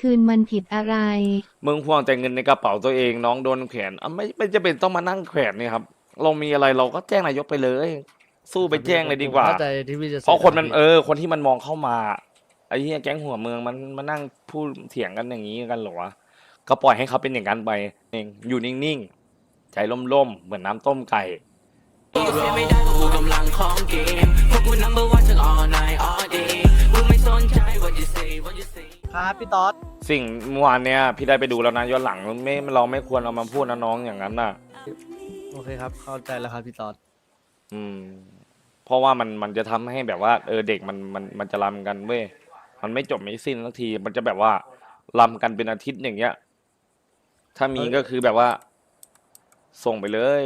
คืนมันผิดอะไร มึงห่วงแต่เงินในกระเป๋าตัวเองน้องโดนแขวนอะไม่ไม่จะเป็นต้องมานั่งแขวนนี่ครับ เรามีอะไรเราก็แจ้งนายกไปเลย สู้ไปแจ้งเลยดีกว่า ผมเข้าใจที่พี่จะเพราะคนมันสื่อเออ คนที่มันมองเข้ามาไอ้เหี้ยแก๊งหัวเมืองมันมานั่งพูดเถียงกันอย่างนี้กันเหรอวะก็ปล่อยให้เขาเป็นอย่างนั้นไปเองอยู่นิ่งๆใจล่มๆเหมือนน้ำต้มไก่เสียไม่ได้เพราะกูกำลังของเกมเพราะกู number one ทั้ง all night all day มึงไม่สนใจ what you say what you say ครับพี่ต๊อดสิ่งเมื่อวานเนี้ยพี่ได้ไปดูแล้วนะย้อนหลังไม่เราไม่ควรเอามาพูดนะน้องอย่างนั้นน่ะ โอเคครับ เข้าใจแล้วครับพี่ต๊อดอืม เพราะว่ามันมันจะทำให้แบบว่า เออเด็กมันมันมันจะรำกันเว้ยมันไม่จบไม่สิ้นสักที มันจะแบบว่ารำกันเป็นอาทิตย์อย่างเงี้ย ถ้ามีก็คือแบบว่า ส่งไปเลย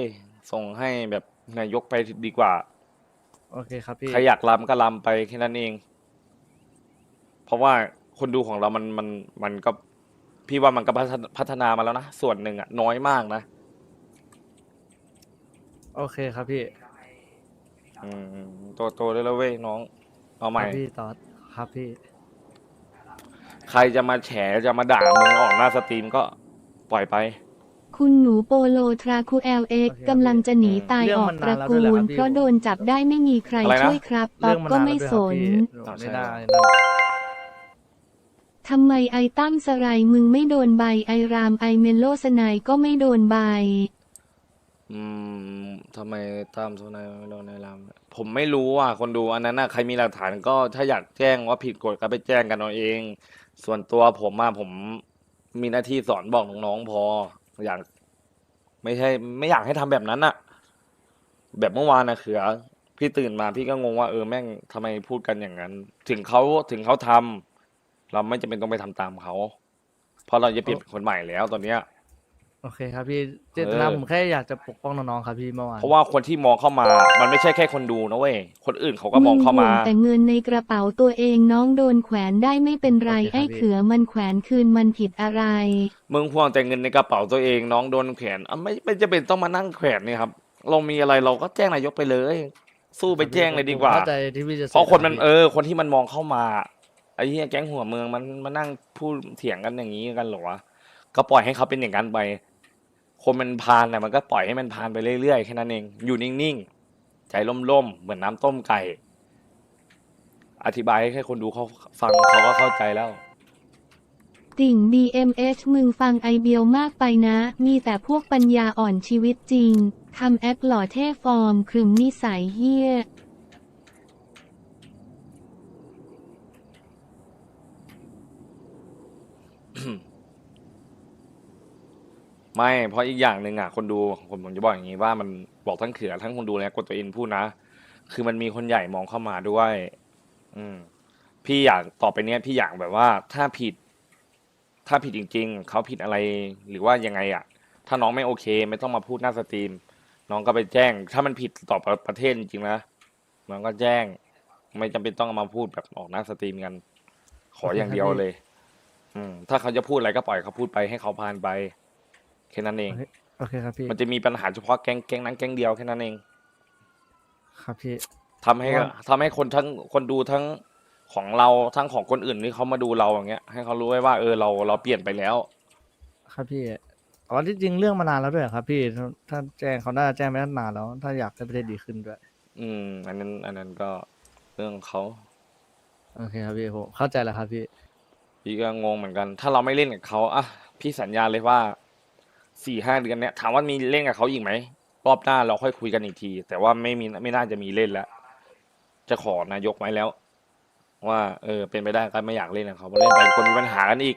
ส่งให้แบบนายกไปดีกว่า โอเคครับพี่ใครอยากรำก็รำไปแค่นั้นเอง เพราะว่า คนดูของเรามันมันมันก็พี่ว่ามันก็พัฒนาพัฒนามาแล้วนะ ส่วนหนึ่งอะน้อยมากนะโอเคครับพี่อืมโตโตได้แล้วเว้ยน้อง เอาใหคม่รับพี่ต๊อดครับพี่ ใครจะมาแฉจะมาด่ามึงออกหน้าสตรีมก็ปล่อยไป คุณหนูโปโลทราคูเอลเอ็กโอเคครับกำลังจะหนีตายเรื่อองอกมันตระนานแล้วกูด้วยแหละคลรับพี่ เพราะโดนจับได้ไม่มีใครอะไรนะ ช่วยครับป๊อเรื่ปองมันก็นานไม่แล้วด้วยสครับนพี่อ๋อใช่ไม่ได้เหรอนั่น ทำไมไอตั้มสไรมึงไม่โดนใบไอรามไอเมโลสไนก็ไม่โดนใบ อืมทำไมตามโซนายไม่โดนในรามผมไม่รู้อะคนดูอันนั้นน่ะใครมีหลักฐานก็ถ้าอยากแจ้งว่าผิดกฎก็ไปแจ้งกันเอาเอง ส่วนตัวผมอะผมมีหน้าที่สอนบอกน้องๆพอ อยากไม่ใช่ ไม่อยากให้ทำแบบนั้นอะ แบบเมื่อวานนะเขือ พี่ตื่นมาพี่ก็งงว่าเออแม่งทำไมพูดกันอย่างนั้น ถึงเขาถึงเขาทำ เราไม่จำเป็นต้องไปทำตามเขาเพราะเราจะเปลี่ยนเป็นคนใหม่แล้วตอนเนี้ย โอเคครับพี่เจตนาเออ ผมแค่อยากจะปกป้องน้องๆครับพี่เมื่อวานเพราะว่าคนที่มองเข้ามา มันไม่ใช่แค่คนดูนะเว้ยคนอื่นเขาก็มองเข้ามาห่วงแต่เงินในกระเป๋าตัวเองน้องโดนแขวนได้ไม่เป็นไรโอเคครับไอ้พี่เขือมันแขวนคืนมันผิดอะไร มึงห่วงแต่เงินในกระเป๋าตัวเองน้องโดนแขวนอะไม่ไม่จะเป็นต้องมานั่งแขวนนี่ครับ เรามีอะไรเราก็แจ้งนายกไปเลย สู้ไปแจ้งเลยดีกว่าผมเข้าใจที่พี่จะสื่อเพราะคนมันรับเอพี่อคนที่มันมองเข้ามา ไอ้เหี้ยแก๊งหัวเมืองมันมานั่งพูดเถียงกันอย่างนี้กันเหรอวะก็ปล่อยให้เขาเป็นอย่างนั้นไป คนมันพานน่ะมันก็ปล่อยให้มันพานไปเรื่อยๆแค่นั้นเอง อยู่นิ่งๆ ใจล่มๆ เหมือนน้ำต้มไก่ อธิบายให้คนดูเขาฟังเขาก็เข้าใจแล้ว ติ่ง BMH มึงฟังไอเบียวมากไปนะ มีแต่พวกปัญญาอ่อนชีวิตจริง ทำแอคหล่อเท่ฟอร์มครึมนิสัยเฮี้ย ไม่เพราะอีกอย่างหนึ่งอะคนดูผมผมจะบอกอย่างนี้ว่ามันบอกทั้งเขือทั้งคนดูและกดตัวเองพูดนะ คือมันมีคนใหญ่มองเข้ามาด้วย อืม พี่อยากต่อไปเนี้ยพี่อยากแบบว่าถ้าผิด ถ้าผิดจริง ๆเขาผิดอะไรหรือว่ายังไงอะ ถ้าน้องไม่โอเค ไม่ต้องมาพูดหน้าสตรีม น้องก็ไปแจ้ง ถ้ามันผิดต่อประประเทศจริงๆนะน้องก็แจ้ง ไม่จำเป็นต้องเอามาพูดแบบออกหน้าสตรีมกัน ขออย่างเดียวเลย อืม ถ้าเขาจะพูดอะไรก็ปล่อยเขาพูดไปให้เขาผ่านไป แค่นั้นเอง โอเคครับพี่มันจะมีปัญหาเฉพาะแก๊งแก๊งนั้นแก๊งเดียวแค่นั้นเองครับพี่ทำให้ว่าทำให้คนทั้งคนดูทั้งของเราทั้งของคนอื่นที่เขามาดูเราอย่างเงี้ย ให้เขารู้ไว้ว่าเออเราเราเปลี่ยนไปแล้ว ครับพี่อ๋อที่จริงเรื่องมานานแล้วด้วยเหรอครับ พี่ถ้าถ้าแจ้งเขาน่าจะแจ้งไม่นานแล้ว ถ้าอยากให้ประเทศดีขึ้นด้วย อืม อันนั้น อันนั้นก็เรื่องของเขาโอเคครับพี่ผมเข้าใจแล้วครับพี่พี่ก็งงเหมือนกัน ถ้าเราไม่เล่นกับเขาอะพี่สัญญาเลยว่า สี่ห้าเดือนเนี้ยถามว่ามีเล่นกับเขาอีกไหมรอบหน้าเราค่อยคุยกันอีกที แต่ว่าไม่มีไม่น่าจะมีเล่นแล้วจะขอนายกไว้แล้ว ว่าเออ เป็นไปได้ก็ไม่อยากเล่นกับเขาเพราะเล่นไปคนมีปัญหากันอีก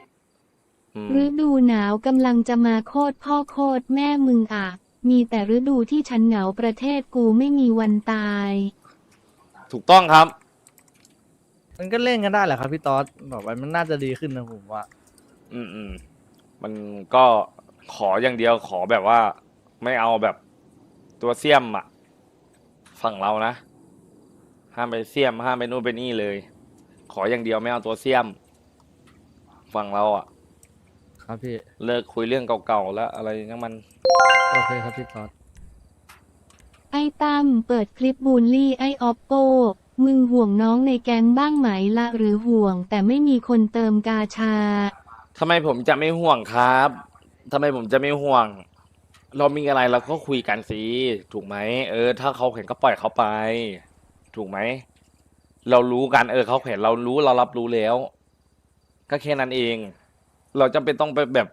อืมฤดูหนาวกำลังจะมาโคตรพ่อโคตรแม่มึงอะ มีแต่ฤดูที่ฉันเหงาประเทศกูไม่มีวันตาย ถูกต้องครับ มันก็เล่นกันได้แหละครับพี่ต๊อดบอกไปมันน่าจะดีขึ้นนะผมว่า อืมอืมมันก็ ขออย่างเดียวขอแบบว่า ไม่เอาแบบตัวเสี้ยมอะฝั่งเรานะ ห้ามไปเสี้ยม ห้ามไปนู่นไปนี่เลย ขออย่างเดียวไม่เอาตัวเสี้ยม ฝั่งเราอะครับพี่ เลิกคุยเรื่องเก่าๆแล้วอะไรนั่นมัน โอเคครับพี่ต๊อดไอ้ตั้มเปิดคลิปบูลลี่ไอ้ออปโป มึงห่วงน้องในแก๊งบ้างไหมละหรือห่วง แต่ไม่มีคนเติมกาชา ทำไมผมจะไม่ห่วงครับ ทำไมผมจะไม่ห่วง เรามีอะไรเราก็คุยกันสิถูกไหมเออ ถ้าเขาเห็นก็ปล่อยเขาไป ถูกไหม เรารู้กันเออเขาเห็นเรารู้เรารับรู้แล้ว ก็แค่นั้นเอง เราจำเป็นต้องไปแบบ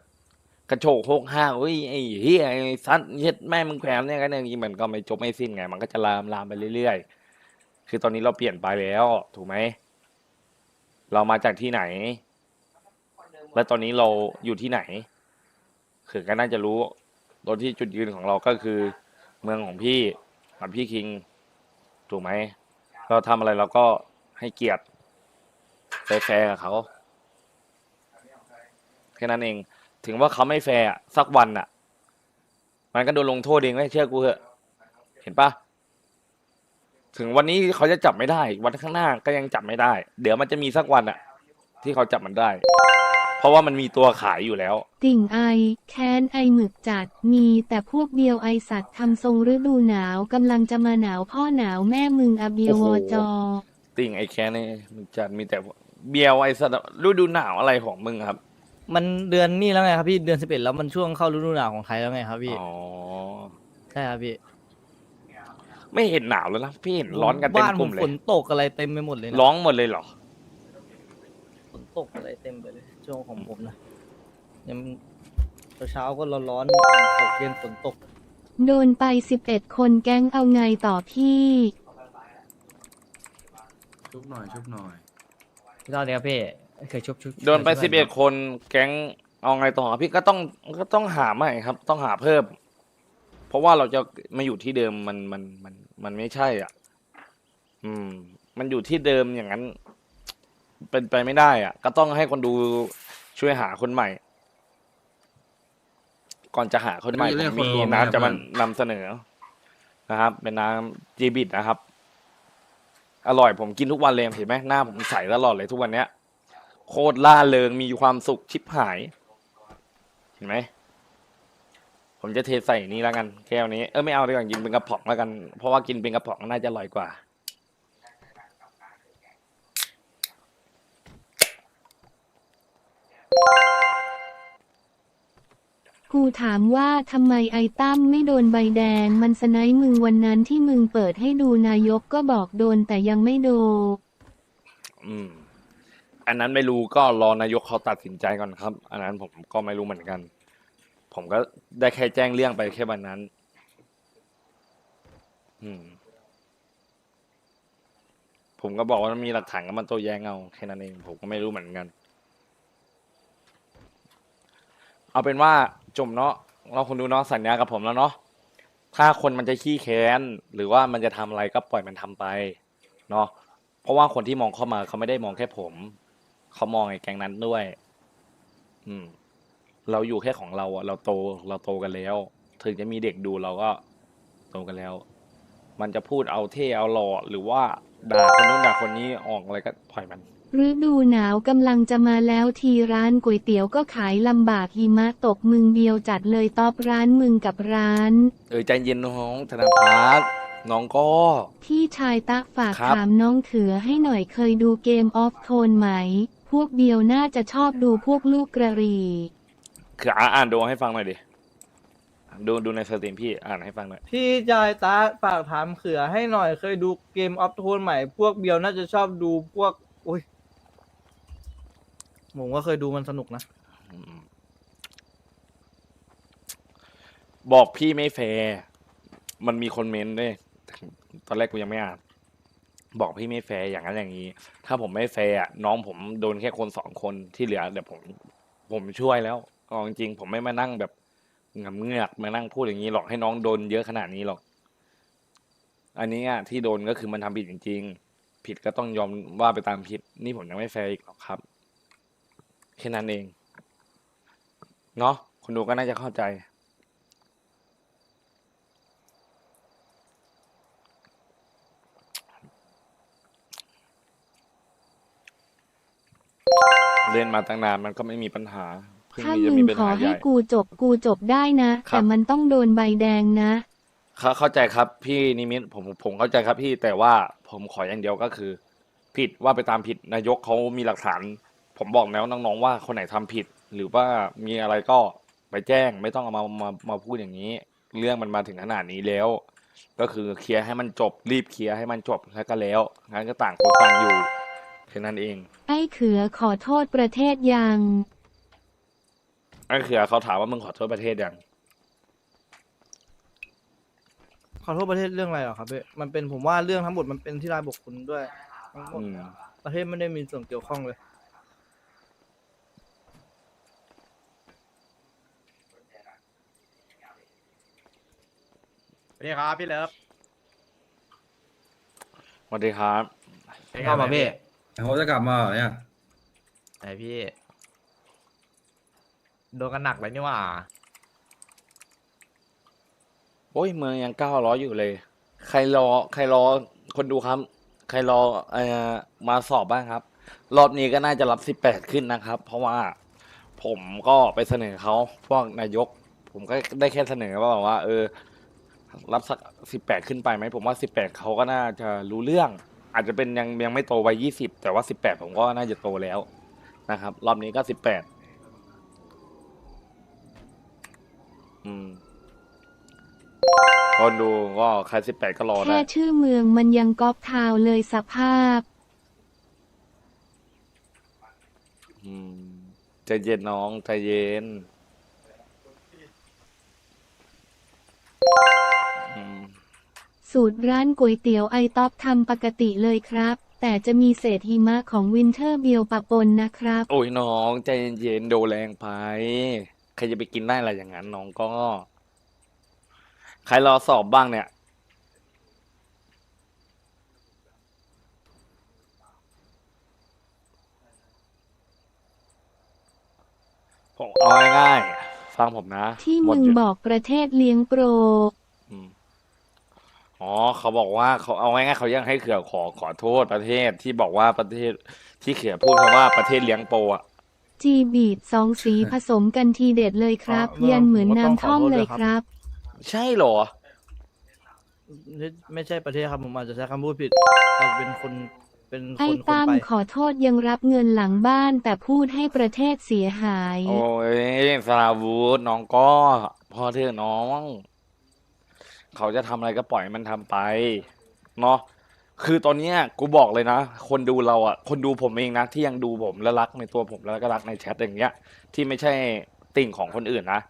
กระโชกโคกห้าเฮ้ยไอ้เฮียไอ้ซัดเฮ็ดแม่มึงแขวนเนี่ยกันอย่างนี้มันก็ไม่จบไม่สิ้นไง มันก็จะลามลามไปเรื่อยๆ คือตอนนี้เราเปลี่ยนไปแล้ว ถูกไหม เรามาจากที่ไหน และตอนนี้เราอยู่ที่ไหน คือก็น่าจะรู้โดยที่จุดยืนของเราก็คือ เมืองของพี่กับพี่คิง ถูกไหม เราทำอะไรเราก็ให้เกียรติแฟร์กับเขาแค่นั้นเอง ถึงว่าเขาไม่แฟร์สักวันอะ มันก็โดนลงโทษเองไม่เชื่อกูเหอะ เห็นปะถึงวันนี้เขาจะจับไม่ได้ วันข้างหน้าก็ยังจับไม่ได้ เดี๋ยวมันจะมีสักวันอะ ที่เขาจับมันได้ เพราะว่ามันมีตัวขายอยู่แล้ว ติ่งไอ แค้นไอหมึกจัด มีแต่พวกเบียวไอสัตว์ทำทรงฤดูหนาวกำลังจะมาหนาวพ่อหนาวแม่มึงอะเบียวโอ้วโหอจอ ติ่งไอ้แค่นี่มันจะมีแต่เบียวไอ้สัตว์ฤดูหนาวอะไรของมึงครับมันเดือนนี่แล้วไงครับพี่เดือนสิบเอ็ดแล้วมันช่วงเข้าฤดูหนาวของไทยแล้วไงครับพี่อ๋อใช่ครับพี่ไม่เห็นหนาวแล้วนะพี่เห็นร้อนกันเต็มบ้านกผลุ่มมเลฝยนตกอะไรเต็มไปหมดเลยนะร้องหมดเลยเหรอฝนตกอะไรเต็มไปเลย ช่วงของผมนะยังเช้าๆก็ร้อนๆตกเย็นฝนตก โดนไป11คนแก๊งเอาไงต่อพี่ชุบหน่อยชุบหน่อยพี่ตอนนี้ครับพี่เคยชุบชุบโดนไปสิบเอ็ดคนแก๊งเอาไงต่อพี่ก็ต้องก็ต้องหาใหม่ครับ ต้องหาเพิ่ม เพราะว่าเราจะมาอยู่ที่เดิมมันมันมันมันไม่ใช่อะ อืม มันอยู่ที่เดิมอย่างนั้น เป็นไปไม่ได้อะ ก็ต้องให้คนดูช่วยหาคนใหม่ ก่อนจะหาคนใหม่เรียกผมมีคนรวมไหมน้ำจะเพื่มาอนนำเสนอนะครับ เป็นน้ำจีบิดนะครับ อร่อยผมกินทุกวันเลยเห็นไหมหน้าผมใสตลอดเลยทุกวันเนี้ย โคตรล่าเริงมีความสุขชิบหาย เห็นไหม ผมจะเทใส่นี่แล้วกัน แก้วนี้ เออไม่เอาดีกว่ากินเป็นกระป๋องแล้วกัน เพราะว่ากินเป็นกระป๋องน่าจะอร่อยกว่า กูถามว่าทำไมไอตั้มไม่โดนใบแดง มันสไนป์มึงวันนั้นที่มึงเปิดให้ดูนายกก็บอกโดนแต่ยังไม่โดนอืม อันนั้นไม่รู้ก็รอนายกเขาตัดสินใจก่อนครับ อันนั้นผมก็ไม่รู้เหมือนกัน ผมก็ได้แค่แจ้งเรื่องไปแค่วันนั้น อืม ผมก็บอกว่ามีหลักฐานก็มันโต้แย้งเอาแค่นั้นเองผมก็ไม่รู้เหมือนกัน เอาเป็นว่า จมเนาะเราคนดูเนาะสัญญากับผมแล้วเนาะถ้าคนมันจะขี้แค้นหรือว่ามันจะทำอะไรก็ปล่อยมันทำไปเนาะเพราะว่าคนที่มองเข้ามาเขาไม่ได้มองแค่ผมเขามองไอ้แก๊งนั้นด้วย อืม เราอยู่แค่ของเราอะเราโตเราโตกันแล้ว ถึงจะมีเด็กดูเราก็โตกันแล้ว มันจะพูดเอาเท่เอาหล่อหรือว่าด่าคนนู้นด่าคนนี้ออกอะไรก็ปล่อยมัน ฤดูหนาวกำลังจะมาแล้วทีร้านก๋วยเตี๋ยวก็ขายลำบากหิมะตกมึงเดียวจัดเลยตอบร้านมึงกับร้าน เออใจเย็นน้องธนาพัฒน์น้องก็ พี่ชายตะฝากครับ ถามน้องเขือให้หน่อยเคยดูเกมออฟโทนไหม พวกเบียวน่าจะชอบดูพวกลูกกระหรี คืออ่านอ่านดูให้ฟังหน่อยดิดูดูในสตรีมพี่อ่านให้ฟังหน่อยพี่จายตาฝากถามเขือให้หน่อยเคยดูเกมออฟโทนใหม่ พวกเบียวน่าจะชอบดูพวกอุ้ย ผมก็เคยดูมันสนุกนะ บอกพี่ไม่แฟร์มันมีคนเมนต์ด้วย ตอนแรกกูยังไม่อ่าน บอกพี่ไม่แฟร์อย่างนั้นอย่างนี้ ถ้าผมไม่แฟร์อะน้องผมโดนแค่คนสองคนที่เหลือเดี๋ยวผม ผมช่วยแล้วเอาจริงๆผมไม่มานั่งแบบงำเงือกมานั่งพูดอย่างนี้หรอกให้น้องโดนเยอะขนาดนี้หรอก อันนี้อะที่โดนก็คือมันทำผิดจริง ๆ ผิดก็ต้องยอมว่าไปตามผิด นี่ผมยังไม่แฟร์อีกหรอกครับ แค่นั้นเอง เนาะคุณดูก็น่าจะเข้าใจ เล่นมาตั้งนานมันก็ไม่มีปัญหา เพิ่งถ้ามีจะมึมีงปัญขอหาใหให้ญ่ กูจบกูจบได้นะ ครับ แต่มันต้องโดนใบแดงนะ เข้าเข้าใจครับพี่นิมิตผมผมเข้าใจครับพี่แต่ว่าผมขออย่างเดียวก็คือ ผิดว่าไปตามผิดนายกเขามีหลักฐาน ผมบอกแล้วน้องๆว่าคนไหนทำผิด หรือว่ามีอะไรก็ไปแจ้งไม่ต้องเอามามามาพูดอย่างนี้ เรื่องมันมาถึงขนาดนี้แล้ว ก็คือเคลียร์ให้มันจบรีบเคลียร์ให้มันจบแล้วก็แล้วงั้นก็ต่างคนต่างอยู่แค่นั้นเอง ไอ้เขือขอโทษประเทศยังนั่นคือเขาถามว่ามึงขอโทษประเทศยังขอโทษประเทศเรื่องอะไรเหรอครับพี่มันเป็นผมว่าเรื่องทั้งหมดมันเป็นที่รายบุคคลด้วยทั้งหมดอืม ประเทศไม่ได้มีส่วนเกี่ยวข้องเลย สวัสดีครับพี่เลิฟสวัสดีครับเข้ามาพี่เขาจะกลับมาเหรอเนี่ยไหนพี่ โดนกันหนักเลยนี่หว่า โอ้ยเมืองยังเก้าร้อยอยู่เลย ใครรอ ใครรอคนดูครับ ใครรอเอ่อมาสอบบ้างครับ รอบนี้ก็น่าจะรับสิบแปดขึ้นนะครับ เพราะว่าผมก็ไปเสนอเขาพวกนายก ผมก็ได้แค่เสนอว่าแบบว่า เออ รับสักสิบแปดขึ้นไปไหมผมว่าสิบแปดเขาก็น่าจะรู้เรื่อง อาจจะเป็นยังยังไม่โตวัยยี่สิบแต่ว่าสิบแปดผมก็น่าจะโตแล้วนะครับ รอบนี้ก็สิบแปดอืมคนดูก็ใครสิบแปดก็รอแค่ได้ชื่อเมืองมันยังก๊อปทาวน์เลยสภาพ อืมใจเย็นน้องใจเย็น สูตรร้านก๋วยเตี๋ยวไอต๊อบทำปกติเลยครับ แต่จะมีเศษหิมะของวินเทอร์เบียวปะปนนะครับ โอ้ยน้องใจเย็นๆโดแรงไปใครจะไปกินได้อะไรอย่างนั้นน้องก็ ใครรอสอบบ้างเนี่ย ผมเอาง่ายๆฟังผมนะที่หมมึดงหยุด บอกประเทศเลี้ยงโปรอืม อ๋อเขาบอกว่าเขาเอาง่ายๆเขายังให้เขื่อขอขอโทษประเทศที่บอกว่าประเทศที่เขื่อพูดคำว่าประเทศเลี้ยงโปรอะจีบีดสองสีผสมกันทีเด็ดเลยครับ อ่ายันเหมือนผมก็ต้องน้ำท่อมขอโทษเลยด้วยครับ ครับ ใช่เหรอไม่ไม่ใช่ประเทศครับผมอาจจะใช้คำพูดผิดอาจจะเป็นคนเป็นคไอ้นคนตั้มไป ขอโทษยังรับเงินหลังบ้านแต่พูดให้ประเทศเสียหาย โอ้ยสราวุธน้องก็พอเถอะน้อง เขาจะทำอะไรก็ปล่อยมันทำไปเนาะคือตอนเนี้ยกูบอกเลยนะ คนดูเราอะ คนดูผมเองนะ ที่ยังดูผมและรักในตัวผมแล้วก็รักในแชทอย่างเงี้ย ที่ไม่ใช่ติ่งของคนอื่นนะ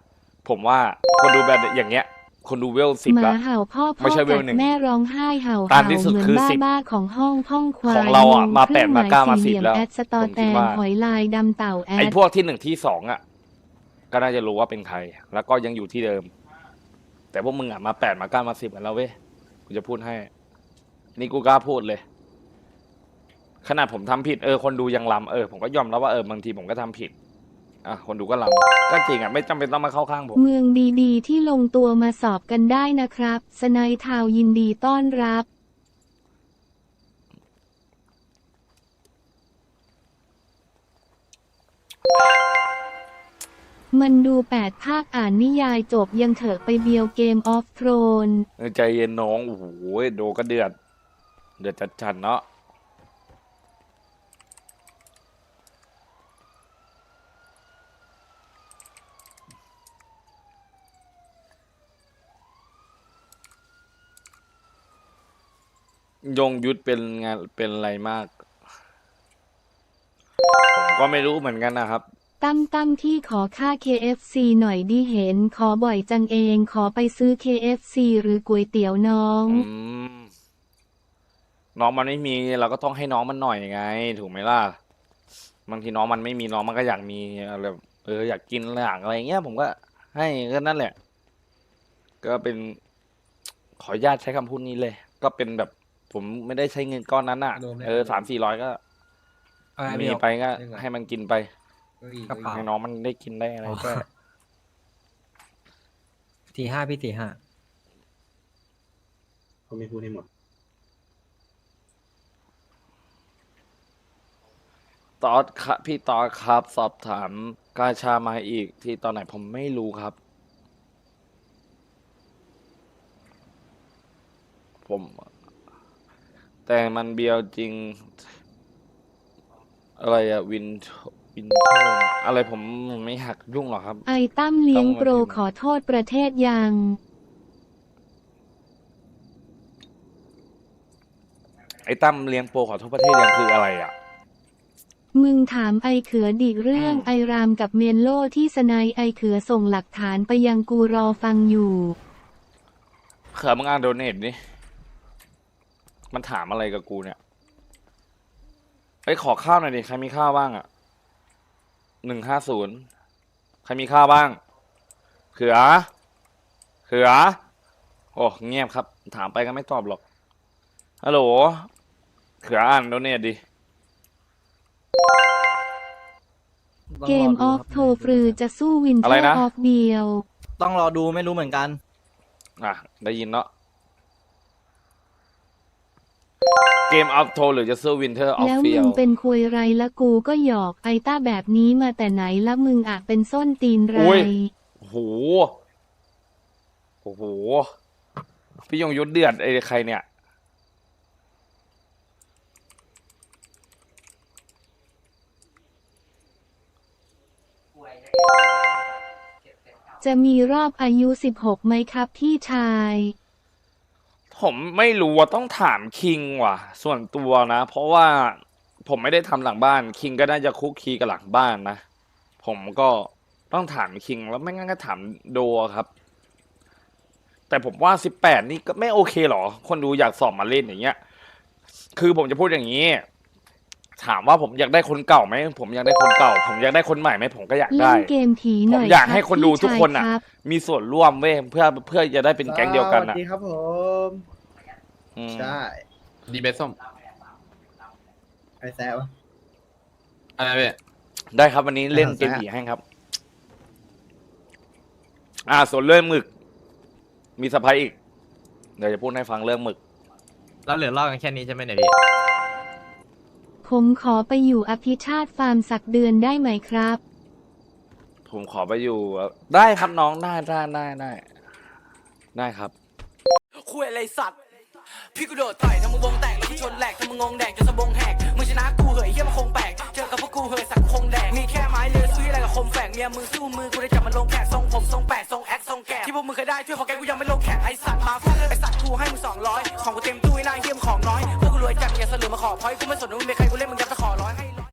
ผมว่าคนดูแบบอย่างเงี้ย คนดูเวลสิบหมาอะเห่าพ่อไม่พ่อใช่เวกัลดหนึ่งแม่ร้องไห้เห่าตาเห่ามที่สุดเหมือนคือบ้าสิบบ้าของห้องห้องควายของเราอะงมาเครื่องแปดมาเก้ามาหยสิบสี่เหแล้วยมแอดสตอผมแตคิดนว่า หอยลายดำเต่าแอไอ้ดพวกที่หนึ่งที่สองอะ ก็น่าจะรู้ว่าเป็นใคร แล้วก็ยังอยู่ที่เดิม แต่พวกมึงอะมาแปดมาเก้ามาสิบกันแล้วเว้ยกูจะพูดให้ นี่กูกล้าพูดเลย ขนาดผมทำผิดเออคนดูยังลำเออผมก็ยอมรับว่าเออบางทีผมก็ทำผิด อะคนดูก็ลำก็จริงอะไม่จำเป็นต้องมาเข้าข้างผม เมืองดีๆ ที่ลงตัวมาสอบกันได้นะครับสไนทาวยินดีต้อนรับ มันดูแปดภาคอ่านนิยายจบยังเถอะไปเบียวเกมออฟโทรนเออใจเย็นน้อง โอ้โหโดก็เดือด เดือดจัดจันเนาะยงยุทธเป็นงานเป็นอะไรมาก ผมก็ไม่รู้เหมือนกันนะครับ ตั้มตั้มที่ขอค่า KFC หน่อยดิเห็น ขอบ่อยจังเองขอไปซื้อ KFC หรือก๋วยเตี๋ยวน้อง อืมน้องมันไม่มีเราก็ต้องให้น้องมันหน่อยไง ถูกไหมล่ะบางทีน้องมันไม่มีน้องมันก็อยากมีอะไรแบบเอออยากกินอยากอะไรเงี้ยผมก็ ให้ก็นั่นแหละ ก็เป็น ขออนุญาตใช้คำพูดนี้เลย ก็เป็นแบบ ผมไม่ได้ใช้เงินก้อนนั้นอะโดนแล้ว เออสามสี่ร้อยก็อะไรมีเดียว ไปก็เรื่องอะไรให้มันกินไปเก้าอี้กระเป๋า ให้น้องมันได้กินได้อะไรด้วยสี่ห้าพี่สี่ห้าเขาไม่พูดให้หมดตอดครับพี่ตอดครับ สอบถามกาชามาอีก ที่ตอนไหนผมไม่รู้ครับ ผม แต่มันเบียวจริง อะไรอะวิน บินเทิร์นอะไรผมไม่หักยุ่งหรอกครับ ไอตั้มเลี้ยงต้องมาโปรพิมพ์ขอโทษประเทศยัง ไอ้ตั้มเลี้ยงโปรขอโทษประเทศยังคืออะไรอะ มึงถามไอเขือดิเรื่องอืมไอรามกับเมนโลที่สไนไอเขือส่งหลักฐานไปยังกูรอฟังอยู่ เขือมึงอ่านโดเนทนี่มันถามอะไรกับกูเนี่ยไอ้ยขอข้าวหน่อยดิใครมีข้าวบ้างอะ หนึ่งห้าศูนย์ใครมีข้าวบ้าง เขือ เขือ โอ้เงียบครับ ถามไปก็ไม่ตอบหรอก ฮัลโหล เขืออ่านโดเนทดิต้องเกมรอดูอคฟรับโทฟรือจะสู้วินเทอะไรอร์นะ ออฟเดียว ต้องรอดูไม่รู้เหมือนกัน อะ ได้ยินเนาะ เกมออฟโทหรือจะสู้วินเทอร์ออฟแล้วเฟีมึยงเป็นคุยไรละกูก็หยอกไอต้าแบบนี้มาแต่ไหนละมึงอาจเป็นส้นตีนไรโอ้ยโอ้โหโอ้โห พี่ยงยุทธเดือดไอ้ใครเนี่ย จะมีรอบอายุ 16ไหมครับพี่ชาย ผมไม่รู้ว่าต้องถามคิงว่ะ ส่วนตัวนะ เพราะว่าผมไม่ได้ทำหลังบ้านคิงก็น่าจะคุกคีกับหลังบ้านนะ ผมก็ต้องถามคิงแล้วไม่งั้นก็ถามโดครับ แต่ผมว่าสิบแปดนี่ก็ไม่โอเคหรอ คนดูอยากสอบมาเล่นอย่างเงี้ย คือผมจะพูดอย่างนี้ ถามว่าผมอยากได้คนเก่าไหมผมอยากได้คนเก่า ผมอยากได้คนใหม่ไหมผมก็อยากเล่ได้นเกมผีหน่อยผมอยากรับให้คนดูพี่ทุกชายคนน่ะรับมีส่วนร่วมเว้ยเพื่อเพื่อจะได้เป็นแก๊งเดียวกันสวัอะสดีครับผม อืมใช่ดีเบสส้มไอแซวะอะไรพี่ได้ครับวันนี้เล่นอ่าเกมผีให้ครับ อ่า ส่วนเรื่องหมึก มีสะพายอีก เดี๋ยวจะพูดให้ฟังเรื่องหมึก เราเหลือรอบกันแค่นี้ใช่ไหมเนี่ยพี่ ผมขอไปอยู่อภิชาติฟาร์มสักเดือนได้ไหมครับ ผมขอไปอยู่ได้ครับน้องได้ได้ได้ได้ได้ครับ คุยอะไรสัตว์ พี่กูโดดต่อยทำมึงวงแตกแล้วกูชนแหลกทำมึงงงแดกจนสะบงแหกมึงชนะกูเหยเฮียมันคงแปลกเจอกับพวกกูเหยสักคงแดกมีแค่ไม้เลือซื้ออะไรกับคมแฝกเมียมึงสู้มือกูได้จับมันลงแขกทรงผมทรงแปดทรงแอคทรงแกะที่พวกมึงเคยได้ช่วยขอแกกูยังไม่ลงแขกไอสัตว์มาฟาดไอสัตว์กูให้มึงสองร้อยของกูเต็มตู้ไอ้นายเฮียมของน้อยพวกกูรวยจัดอย่าสลือมาขอพอยกูไม่สนมึงเป็นใครกูเล่นมึงยังจะขอร้อย